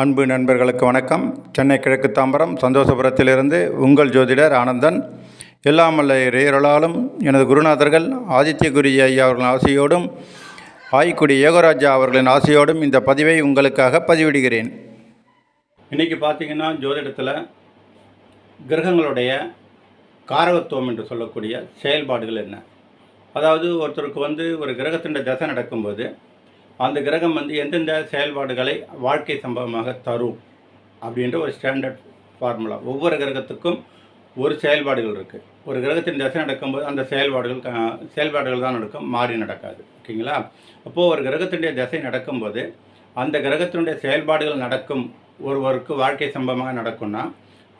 அன்பு நண்பர்களுக்கு வணக்கம். சென்னை கிழக்கு தாம்பரம் சந்தோஷபுரத்திலிருந்து உங்கள் ஜோதிடர் ஆனந்தன். எல்லாமல்ல இறையர்களாலும் எனது குருநாதர்கள் ஆதித்யகுரி ஐயா அவர்களின் ஆசையோடும் ஆய்க்குடி யோகராஜா அவர்களின் ஆசையோடும் இந்த பதிவை உங்களுக்காக பதிவிடுகிறேன். இன்றைக்கி பார்த்தீங்கன்னா ஜோதிடத்தில் கிரகங்களுடைய காரகத்துவம் என்று சொல்லக்கூடிய செயல்பாடுகள் என்ன? அதாவது ஒருத்தருக்கு வந்து ஒரு கிரகத்தின் தசை நடக்கும்போது அந்த கிரகம் வந்து எந்தெந்த செயல்பாடுகளை வாழ்க்கை சம்பவமாக தரும் அப்படின்ற ஒரு ஸ்டாண்டர்ட் ஃபார்முலா ஒவ்வொரு கிரகத்துக்கும் ஒரு செயல்பாடுகள் இருக்குது ஒரு கிரகத்தின் தசை நடக்கும்போது அந்த செயல்பாடுகள் செயல்பாடுகள் தான் நடக்கும் மாறி நடக்காது. ஓகேங்களா? அப்போது ஒரு கிரகத்தினுடைய தசை நடக்கும்போது அந்த கிரகத்தினுடைய செயல்பாடுகள் நடக்கும் ஒருவருக்கு வாழ்க்கை சம்பவமாக நடக்கும்னா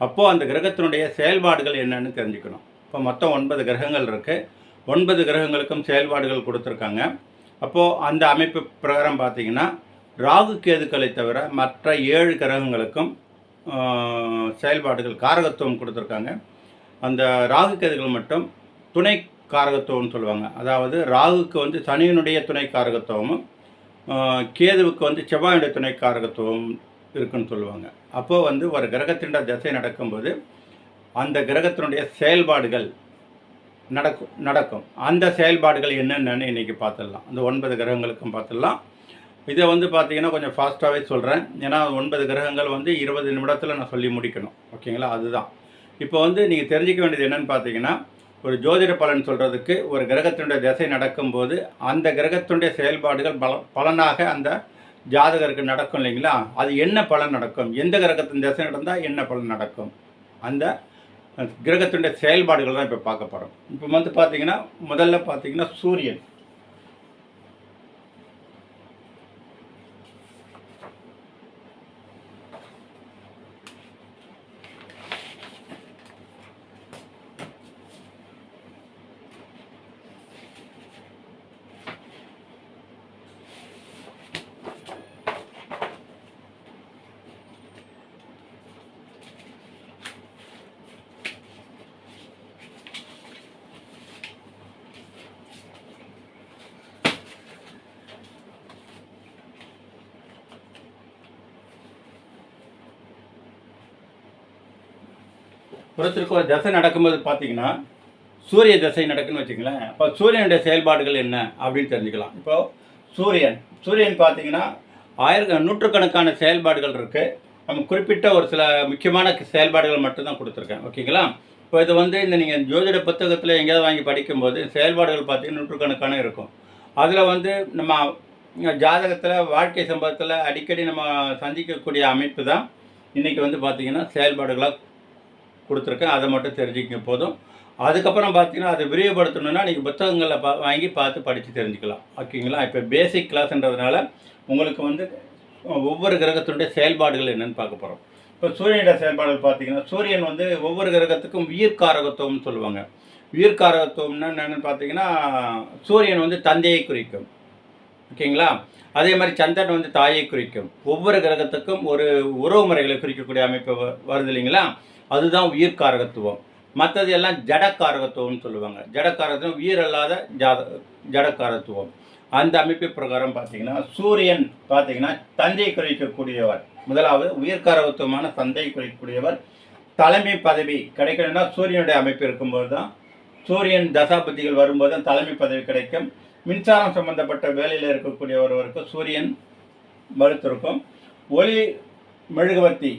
அப்போது அந்த கிரகத்தினுடைய செயல்பாடுகள் என்னன்னு தெரிஞ்சுக்கணும். இப்போ மொத்தம் ஒன்பது கிரகங்கள் இருக்குது ஒன்பது கிரகங்களுக்கும் செயல்பாடுகள் கொடுத்துருக்காங்க. அப்போது அந்த அமைப்பு பிரகாரம் பார்த்தீங்கன்னா ராகு கேதுக்களை தவிர மற்ற ஏழு கிரகங்களுக்கும் செயல்பாடுகள் காரகத்துவம் கொடுத்துருக்காங்க. அந்த ராகு கேதுகள் மட்டும் துணை காரகத்துவம்னு சொல்லுவாங்க. அதாவது ராகுக்கு வந்து சனியினுடைய துணை காரகத்துவமும் கேதுவுக்கு வந்து செவ்வாயுடைய துணை காரகத்துவம் இருக்குன்னு சொல்லுவாங்க. அப்போது வந்து ஒரு கிரகத்தினுடைய திசை நடக்கும்போது அந்த கிரகத்தினுடைய செயல்பாடுகள் நடக்கும் நடக்கும். அந்த செயல்பாடுகள் என்னென்னு இன்றைக்கி பார்த்துடலாம். அந்த ஒன்பது கிரகங்களுக்கும் பார்த்துடலாம். இதை வந்து பார்த்தீங்கன்னா கொஞ்சம் ஃபாஸ்ட்டாகவே சொல்கிறேன் ஏன்னா ஒன்பது கிரகங்கள் வந்து இருபது நிமிடத்தில் நான் சொல்லி முடிக்கணும். ஓகேங்களா? அதுதான். இப்போ வந்து நீங்கள் தெரிஞ்சிக்க வேண்டியது என்னென்னு பார்த்தீங்கன்னா ஒரு ஜோதிட பலன் சொல்கிறதுக்கு ஒரு கிரகத்தினுடைய திசை நடக்கும்போது அந்த கிரகத்தினுடைய செயல்பாடுகள் பல பலனாக அந்த ஜாதகருக்கு நடக்கும் இல்லைங்களா? அது என்ன பலன் நடக்கும்? எந்த கிரகத்தின் திசை நடந்தால் என்ன பலன் நடக்கும்? அந்த கிரகத்தினுடைய செயல்பாடுகள் தான் இப்போ பார்க்க போகிறோம் இப்போ வந்து பார்த்தீங்கன்னா முதல்ல பார்த்தீங்கன்னா சூரியன். ஒருத்தருக்கு ஒரு தசை நடக்கும்போது பார்த்தீங்கன்னா சூரிய தசை நடக்குன்னு வச்சுங்களேன் அப்போ சூரியனுடைய செயல்பாடுகள் என்ன அப்படின்னு தெரிஞ்சுக்கலாம். இப்போ சூரியன் சூரியன் பார்த்தீங்கன்னா ஆயிர நூற்றுக்கணக்கான செயல்பாடுகள் இருக்குது நம்ம குறிப்பிட்ட ஒரு சில முக்கியமான செயல்பாடுகள் மட்டும்தான் கொடுத்துருக்கேன். ஓகேங்களா? இப்போ இது வந்து இந்த நீங்கள் ஜோதிட புத்தகத்தில் எங்கேயாவது வாங்கி படிக்கும்போது செயல்பாடுகள் பார்த்தீங்கன்னா நூற்றுக்கணக்கான இருக்கும். அதில் வந்து நம்ம ஜாதகத்தில் வாழ்க்கை சம்பவத்தில் அடிக்கடி நம்ம சந்திக்கக்கூடிய அமைப்பு தான். இன்றைக்கி வந்து பார்த்திங்கன்னா செயல்பாடுகளாக கொடுத்துருக்கேன். அதை மட்டும் தெரிஞ்சுக்க போதும். அதுக்கப்புறம் பார்த்தீங்கன்னா அதை விரிவுபடுத்தணும்னா நீங்கள் புத்தகங்களில் பா வாங்கி பார்த்து படித்து தெரிஞ்சுக்கலாம். ஓகேங்களா? இப்போ பேசிக் கிளாஸ்ன்றதுனால உங்களுக்கு வந்து ஒவ்வொரு கிரகத்தினுடைய செயல்பாடுகள் என்னன்னு பார்க்க போகிறோம் இப்போ சூரியனுடைய செயல்பாடுகள் பார்த்தீங்கன்னா சூரியன் வந்து ஒவ்வொரு கிரகத்துக்கும் உயிர்காரகத்துவம்னு சொல்லுவாங்க. உயிர்காரகத்துவம்னா என்னென்னு பார்த்தீங்கன்னா சூரியன் வந்து தந்தையை குறிக்கும். ஓகேங்களா? அதே மாதிரி சந்திரன் வந்து தாயை குறிக்கும். ஒவ்வொரு கிரகத்துக்கும் ஒரு உறவு முறைகளை குறிக்கக்கூடிய அமைப்பு வருது இல்லைங்களா? அதுதான் உயிர்காரகத்துவம் மற்றது எல்லாம் ஜடக்காரகத்துவம்னு சொல்லுவாங்க. ஜடக்காரகத்துவம் உயிர் அல்லாத ஜாத ஜடக்காரத்துவம் அந்த அமைப்பு பிரகாரம் பார்த்தீங்கன்னா சூரியன் பார்த்தீங்கன்னா தந்தை குறிக்கக்கூடியவர். முதலாவது உயிர்காரகத்துவமான தந்தை குறிக்கக்கூடியவர். தலைமை பதவி கிடைக்கணும்னா சூரியனுடைய அமைப்பு இருக்கும்போது தான் சூரியன் தசாபதிகள் வரும்போது தான் தலைமை பதவி கிடைக்கும். மின்சாரம் சம்பந்தப்பட்ட வேலையில் இருக்கக்கூடிய ஒருவருக்கு சூரியன் மறுத்திருக்கும் ஒளி மெழுகுவர்த்தி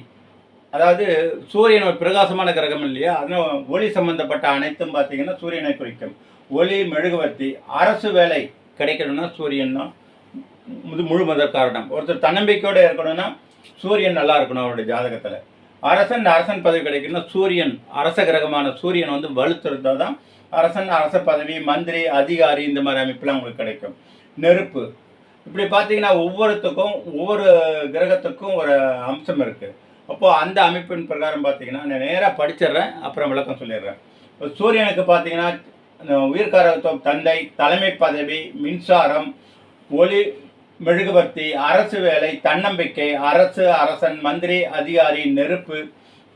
அதாவது சூரியன் ஒரு பிரகாசமான கிரகம் இல்லையா? அதனால் ஒளி சம்பந்தப்பட்ட அனைத்தும் பார்த்தீங்கன்னா சூரியனை குறிக்கும். ஒளி மெழுகுவர்த்தி அரசு வேலை கிடைக்கணும்னா சூரியன் தான். முழு முழு முதற் காரணம். ஒருத்தர் தன்னம்பிக்கையோடு இருக்கணும்னா சூரியன் நல்லா இருக்கணும் அவருடைய ஜாதகத்தில். அரசன் அரசன் பதவி கிடைக்கணும்னா சூரியன் அரச கிரகமான சூரியன் வந்து வலுத்திருந்தால் தான் அரசன் அரச பதவி மந்திரி அதிகாரி இந்த மாதிரி அமைப்புலாம் உங்களுக்கு கிடைக்கும். நெருப்பு. இப்படி பார்த்தீங்கன்னா ஒவ்வொருத்துக்கும் ஒவ்வொரு கிரகத்துக்கும் ஒரு அம்சம் இருக்குது அப்போது அந்த அமைப்பின் பிரகாரம் பார்த்தீங்கன்னா நான் நேராக படிச்சிடுறேன் அப்புறம் விளக்கம் சொல்லிடுறேன். இப்போ சூரியனுக்கு பார்த்தீங்கன்னா உயிர்காரத்துவம் தந்தை தலைமை பதவி மின்சாரம் ஒளி மெழுகுவர்த்தி அரசு வேலை தன்னம்பிக்கை அரசு அரசன் மந்திரி அதிகாரி நெருப்பு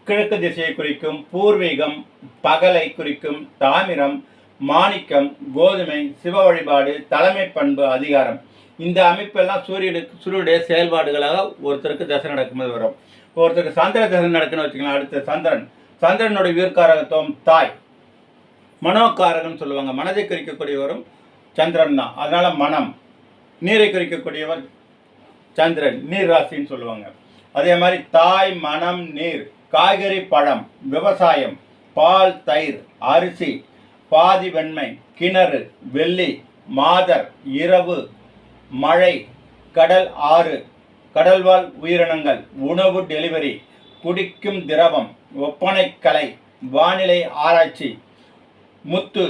கிழக்கு திசையை குறிக்கும் பூர்வீகம் பகலை குறிக்கும் தாமிரம் மாணிக்கம் கோதுமை சிவ வழிபாடு தலைமை பண்பு அதிகாரம். இந்த அமைப்பெல்லாம் சூரியனுக்கு சூரியனுடைய செயல்பாடுகளாக ஒருத்தருக்கு தசை நடக்கும்போது வரும். ஒருத்தருக்கு சந்திர தசை நடக்குன்னு வச்சுக்கலாம் அடுத்த சந்திரன். சந்திரனுடைய வீர்காரகத்துவம் தாய். மனோகாரகன் சொல்லுவாங்க. மனதை குறிக்கக்கூடியவரும் சந்திரன் தான். அதனால மனம். நீரை குறிக்கக்கூடியவர் சந்திரன். நீர் ராசின்னு சொல்லுவாங்க. அதே மாதிரி தாய் மனம் நீர். காய்கறி பழம் விவசாயம் பால் தயிர் அரிசி பாதி வெண்மை கிணறு வெள்ளி மாதர் இரவு மழை கடல் ஆறு கடல்வாழ் உயிரினங்கள் உணவு டெலிவரி குடிக்கும் திரவம் ஒப்பனை கலை வானிலை ஆராய்ச்சி முத்து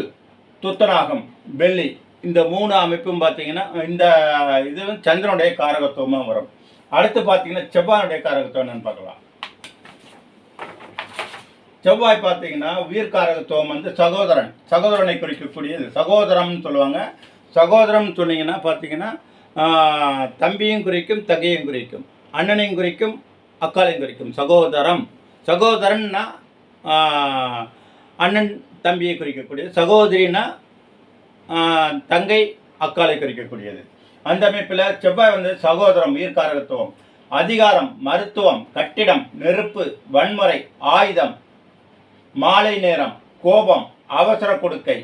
துத்தநாகம் வெள்ளி இந்த மூணு அமைப்பும் பார்த்தீங்கன்னா இந்த இது வந்து சந்திரனுடைய காரகத்துவமாக வரும். அடுத்து பார்த்தீங்கன்னா செவ்வாயுடைய காரகத்துவம் என்னன்னு பார்க்கலாம். செவ்வாய் பார்த்தீங்கன்னா உயிர் காரகத்துவம் வந்து சகோதரன். சகோதரனை குறிக்கக்கூடியது. சகோதரம்னு சொல்லுவாங்க. சகோதரம் சொன்னீங்கன்னா பார்த்தீங்கன்னா தம்பியும் குறிக்கும் தகையும் குறிக்கும் அண்ணனையும் குறிக்கும் அக்காலையும் குறிக்கும் சகோதரம். சகோதரன்னா அண்ணன் தம்பியை குறிக்கக்கூடியது. சகோதரினா தங்கை அக்காலை குறிக்கக்கூடியது. அந்த அமைப்பில் செவ்வாய் வந்து சகோதரம் உயிர்காரகத்துவம் அதிகாரம் மருத்துவம் கட்டிடம் நெருப்பு வன்முறை ஆயுதம் மாலை நேரம் கோபம் அவசர கொடுக்கை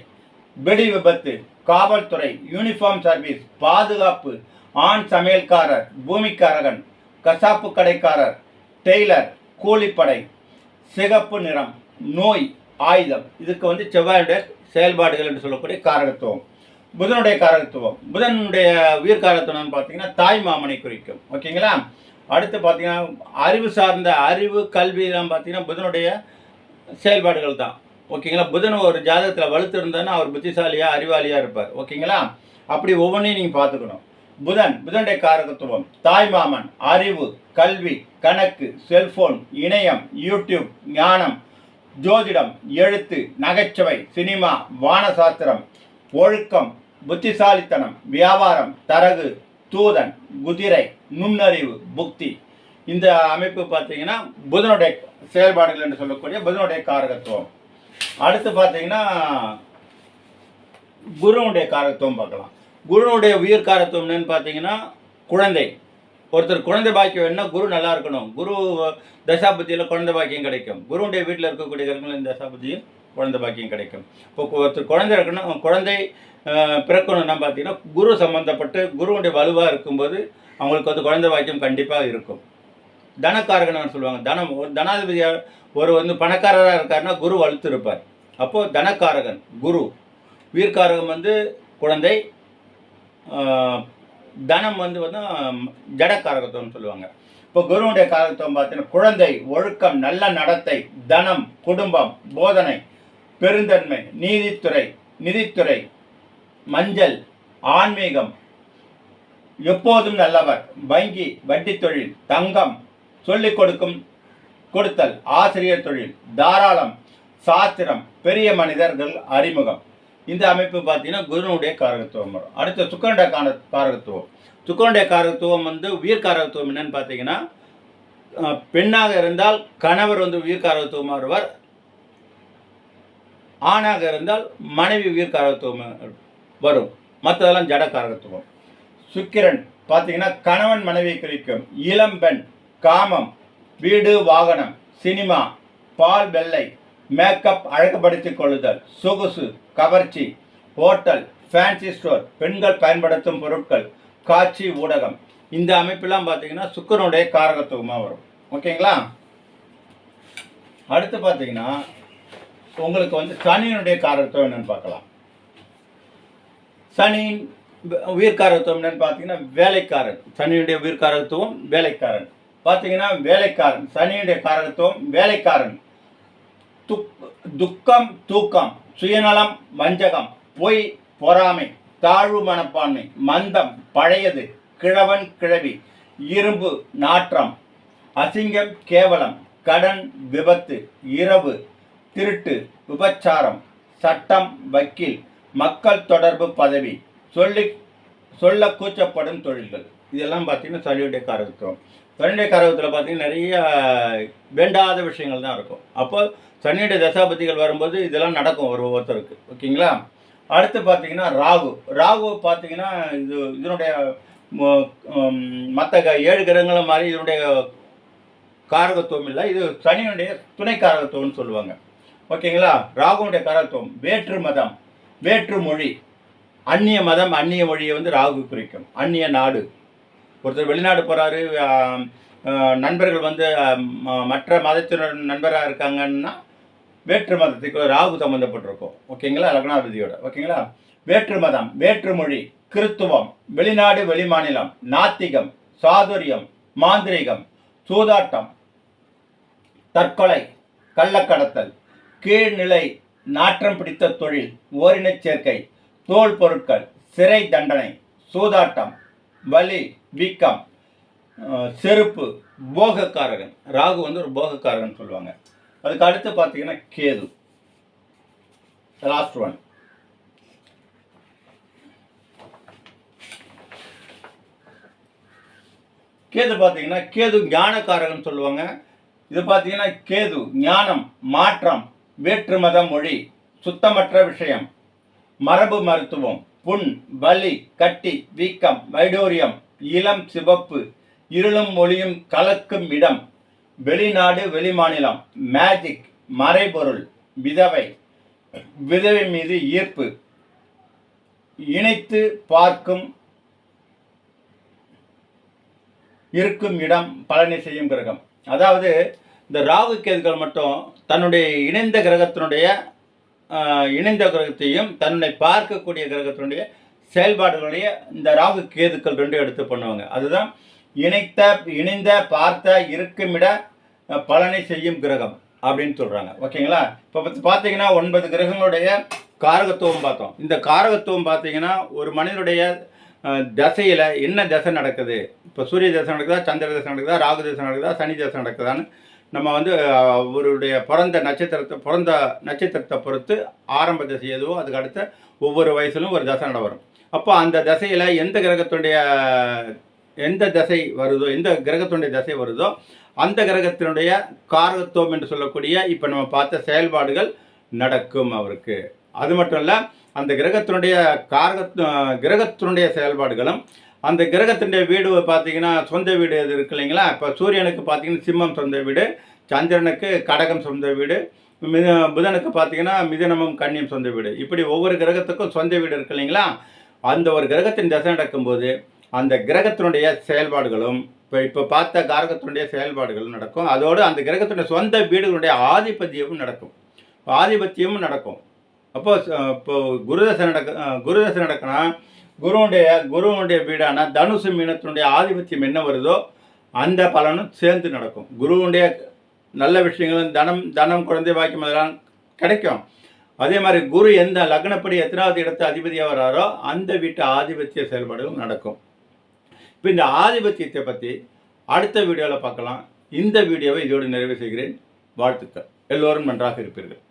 வெடி விபத்து காவல்துறை யூனிஃபார்ம் சர்வீஸ் பாதுகாப்பு ஆண் சமையல்காரர் பூமிக்காரகன் கசாப்பு கடைக்காரர் டெய்லர் கூலிப்படை சிகப்பு நிறம் நோய் ஆயுதம். இதுக்கு வந்து செவ்வாயுடைய செயல்பாடுகள் என்று சொல்லக்கூடிய காரகத்துவம். புதனுடைய காரகத்துவம். புதனுடைய உயிர் காரகத்துவம்னு பார்த்தீங்கன்னா தாய் மாமனை குறிக்கும். ஓகேங்களா? அடுத்து பார்த்தீங்கன்னா அறிவு சார்ந்த அறிவு கல்வியெல்லாம் பார்த்தீங்கன்னா புதனுடைய செயல்பாடுகள் தான். ஓகேங்களா? புதன் ஒரு ஜாதகத்தில் வலுத்து இருந்தாருன்னா அவர் புத்திசாலியாக அறிவாளியாக இருப்பார். ஓகேங்களா? அப்படி ஒவ்வொன்றையும் நீங்கள் பார்த்துக்கணும். புதன் புதனுடைய காரகத்துவம். தாய்மாமன் அறிவு கல்வி கணக்கு செல்போன் இணையம் யூடியூப் ஞானம் ஜோதிடம் எழுத்து நகைச்சுவை சினிமா வானசாஸ்திரம் ஒழுக்கம் புத்திசாலித்தனம் வியாபாரம் தரகு தூதன் குதிரை நுண்ணறிவு புக்தி. இந்த அமைப்பு பார்த்தீங்கன்னா புதனுடைய செயல்பாடுகள் என்று சொல்லக்கூடிய புதனுடைய காரகத்துவம். அடுத்து பார்த்தீங்கன்னா குருவுடைய காரத்துவம் பார்க்கலாம். குருவுடைய உயிர் காரத்துவம் என்னன்னு பார்த்தீங்கன்னா குழந்தை. ஒருத்தர் குழந்தை பாக்கியம் என்ன குரு நல்லா இருக்கணும். குரு தசாபதியில் குழந்தை பாக்கியம் கிடைக்கும். குருவுடைய வீட்டில் இருக்கக்கூடிய கிரகங்களின் தசாபதியில் குழந்தை பாக்கியம் கிடைக்கும். இப்போ ஒருத்தர் குழந்தை இருக்கணும் குழந்தை பிறக்கணும்னா பார்த்தீங்கன்னா குரு சம்மந்தப்பட்டு குருவுடைய வலுவாக இருக்கும்போது அவங்களுக்கு வந்து குழந்தை பாக்கியம் கண்டிப்பாக இருக்கும். தனக்காரகன் சொல்லுவாங்க. தனம் ஒரு தனாதிபதியாக ஒரு வந்து பணக்காரராக இருக்காருன்னா குரு வலுத்து இருப்பார் அப்போது தனக்காரகன் குரு. உயிர்காரகம் வந்து குழந்தை. தனம் வந்து வந்து ஜடக்காரகத்துவம்னு சொல்லுவாங்க. இப்போ குருவுடைய காரகத்துவம் பார்த்தீங்கன்னா குழந்தை ஒழுக்கம் நல்ல நடத்தை தனம் குடும்பம் போதனை பெருந்தன்மை நீதித்துறை நிதித்துறை மஞ்சள் ஆன்மீகம் எப்போதும் நல்லவர் வங்கி வட்டி தொழில் தங்கம் சொல்லிக் கொடுக்கும் கொடுத்தல் ஆசிரியர் தொழில் தாராளம் சாத்திரம் பெரிய மனிதர்கள் அறிமுகம். இந்த அமைப்பு பார்த்தீங்கன்னா குருனுடைய காரகத்துவம் வரும். அடுத்து சுக்கரனுடைய கார காரகத்துவம். சுக்கரனுடைய காரகத்துவம் வந்து உயிர் காரகத்துவம் என்னன்னு பார்த்தீங்கன்னா பெண்ணாக இருந்தால் கணவர் வந்து உயிர் காரகத்துவமாக வருவார். ஆணாக இருந்தால் மனைவி உயிர் காரகத்துவம் வரும். மற்றதெல்லாம் ஜட காரகத்துவம். சுக்கிரன் பார்த்தீங்கன்னா கணவன் மனைவியை குறிக்கும். இளம்பெண் காமம் வீடு வாகனம் சினிமா பால் வெள்ளை மேக்கப் அழகுபடுத்தி கொள்ளுதல் சொகுசு கவர்ச்சி ஹோட்டல் ஃபேன்சி ஸ்டோர் பெண்கள் பயன்படுத்தும் பொருட்கள் காட்சி ஊடகம். இந்த அமைப்பெல்லாம் பார்த்தீங்கன்னா சுக்கரனுடைய காரகத்துவமாக வரும். ஓகேங்களா? அடுத்து பார்த்தீங்கன்னா உங்களுக்கு வந்து சனியினுடைய காரகத்துவம் என்னென்னு பார்க்கலாம். சனியின் உயிர்காரத்துவம் என்னென்னு பார்த்தீங்கன்னா வேலைக்காரன். சனியுடைய உயிர்காரத்துவம் வேலைக்காரன். பார்த்தீங்கன்னா வேலைக்காரன் சனியுடைய காரகத்துவம் வேலைக்காரன். துக் துக்கம் தூக்கம் சுயநலம் வஞ்சகம் பொய் பொறாமை தாழ்வு மனப்பான்மை மந்தம் பழையது கிழவன் கிழவி இரும்பு நாற்றம் அசிங்கம் கேவலம் கடன் விபத்து இரவு திருட்டு விபச்சாரம் சட்டம் வக்கீல் மக்கள் தொடர்பு பதவி சொல்லி சொல்ல கூச்சப்படும் தொழில்கள். இதெல்லாம் பார்த்தீங்கன்னா சனியுடைய காரகத்துவம் சனியுடைய காரகத்தில் பார்த்தீங்கன்னா நிறைய வேண்டாத விஷயங்கள் தான் இருக்கும். அப்போ சனியுடைய தசாபதிகள் வரும்போது இதெல்லாம் நடக்கும் ஒரு ஒவ்வொருத்தருக்கு. ஓகேங்களா? அடுத்து பார்த்தீங்கன்னா ராகு. ராகு பார்த்தீங்கன்னா இது இதனுடைய மற்ற ஏழு கிரகங்களும் மாதிரி இதனுடைய காரகத்துவம் இல்லை. இது சனியினுடைய துணை காரகத்துவம்னு சொல்லுவாங்க. ஓகேங்களா? ராகுனுடைய காரகத்துவம் வேற்று மதம் வேற்று மொழி. அந்நிய மதம் அந்நிய மொழியை வந்து ராகு குறிக்கும். அந்நிய நாடு. ஒருத்தர் வெளிநாடு போகிறாரு நண்பர்கள் வந்து ம- மற்ற மதத்தினர் நண்பராக இருக்காங்கன்னா வேற்று மதத்துக்கு ராகு சம்மந்தப்பட்டிருக்கும் ஓகேங்களா? லக்னாதிபதியோட. ஓகேங்களா? வேற்று மதம் வேற்று மொழி கிறித்துவம் வெளிநாடு வெளிமாநிலம் நாத்திகம் சாதுரியம் மாந்திரீகம் சூதாட்டம் தற்கொலை கள்ளக்கடத்தல் கீழ்நிலை நாற்றம் பிடித்த தொழில் ஓரினச் சேர்க்கை தோல் பொருட்கள் சிறை தண்டனை சூதாட்டம் வலி வீக்கம் செருப்பு போகக்காரகன். ராகு வந்து ஒரு போகக்காரகன் சொல்லுவாங்க. அதுக்கு அடுத்து பார்த்தீங்கன்னா கேது. லாஸ்ட் ஒன் கேது பார்த்தீங்கன்னா கேது ஞானக்காரகன் சொல்லுவாங்க. இது பார்த்தீங்கன்னா கேது ஞானம் மாற்றம் வேற்று மத மொழி சுத்தமற்ற விஷயம் மரபு மருத்துவம் புண் வலி கட்டி வீக்கம் வைடோரியம் இளம் சிவப்பு இருளும் ஒளியும் கலக்கும் இடம். வெளிநாடு வெளிமாநிலம். மேஜிக் மறைபொருள் விதவை. விதவை மீது ஈர்ப்பு. இணைத்து பார்க்கும் இருக்கும் இடம் பலனை செய்யும் கிரகம். அதாவது இந்த ராகு கேதுகள் மட்டும் தன்னுடைய இணைந்த கிரகத்தினுடைய இணைந்த கிரகத்தையும் தன்னை பார்க்கக்கூடிய கிரகத்தினுடைய செயல்பாடுகளுடைய இந்த ராகு கேதுக்கள் ரெண்டும் எடுத்து பண்ணுவாங்க. அதுதான் இணைத்த இணைந்த பார்த்த இருக்குமிட பலனை செய்யும் கிரகம் அப்படின்னு சொல்கிறாங்க ஓகேங்களா? இப்போ பார்த்தீங்கன்னா ஒன்பது கிரகங்களுடைய காரகத்துவம் பார்த்தோம். இந்த காரகத்துவம் பார்த்தீங்கன்னா ஒரு மனிதனுடைய தசையில் என்ன தசை நடக்குது? இப்போ சூரிய தசை நடக்குதா? சந்திர தசை நடக்குதா? ராகு தசை நடக்குதா? சனி தசை நடக்குதான்னு நம்ம வந்து அவருடைய பிறந்த நட்சத்திரத்தை பிறந்த நட்சத்திரத்தை பொறுத்து ஆரம்ப தசை எதுவோ அதுக்கு அடுத்த ஒவ்வொரு வயசுலும் ஒரு தசை நட வரும் அப்போ அந்த தசையில் எந்த கிரகத்துடைய எந்த தசை வருதோ எந்த கிரகத்தினுடைய தசை வருதோ அந்த கிரகத்தினுடைய காரகத்துவம் என்று சொல்லக்கூடிய இப்போ நம்ம பார்த்த செயல்பாடுகள் நடக்கும் அவருக்கு. அது மட்டும் இல்லை அந்த கிரகத்தினுடைய காரக கிரகத்தினுடைய செயல்பாடுகளும் அந்த கிரகத்தினுடைய வீடு பார்த்தீங்கன்னா சொந்த வீடு இது இருக்கு இல்லைங்களா? இப்போ சூரியனுக்கு பார்த்தீங்கன்னா சிம்மம் சொந்த வீடு சந்திரனுக்கு கடகம் சொந்த வீடு மித புதனுக்கு பார்த்தீங்கன்னா மிதனமும் கன்னியும் சொந்த வீடு. இப்படி ஒவ்வொரு கிரகத்துக்கும் சொந்த வீடு இருக்கு இல்லைங்களா? அந்த ஒரு கிரகத்தின் தசை நடக்கும்போது அந்த கிரகத்தினுடைய செயல்பாடுகளும் இப்போ இப்போ பார்த்த காரகத்தினுடைய செயல்பாடுகளும் நடக்கும். அதோடு அந்த கிரகத்தினுடைய சொந்த வீடுகளுடைய ஆதிபத்தியமும் நடக்கும். ஆதிபத்தியமும் நடக்கும். அப்போது இப்போது இப்போ குருதசை நடக்க குருதசை நடக்குன்னா குருவுடைய குருவுடைய வீடான தனுசு மீனத்தினுடைய ஆதிபத்தியம் என்ன வருதோ அந்த பலனும் சேர்ந்து நடக்கும். குருவுடைய நல்ல விஷயங்களும் தனம் தனம் குழந்தை பாக்கியம் அதெல்லாம் கிடைக்கும். அதே மாதிரி குரு எந்த லக்னப்படி எத்தனாவது இடத்து அதிபதியாக வராரோ அந்த வீட்டு ஆதிபத்திய செயல்பாடுகள் நடக்கும். இப்போ இந்த ஆதிபத்தியத்தை பற்றி அடுத்த வீடியோவில் பார்க்கலாம். இந்த வீடியோவை இதோடு நிறைவு செய்கிறேன். வாழ்த்துக்கள். எல்லோரும் நன்றாக இருப்பீர்கள்.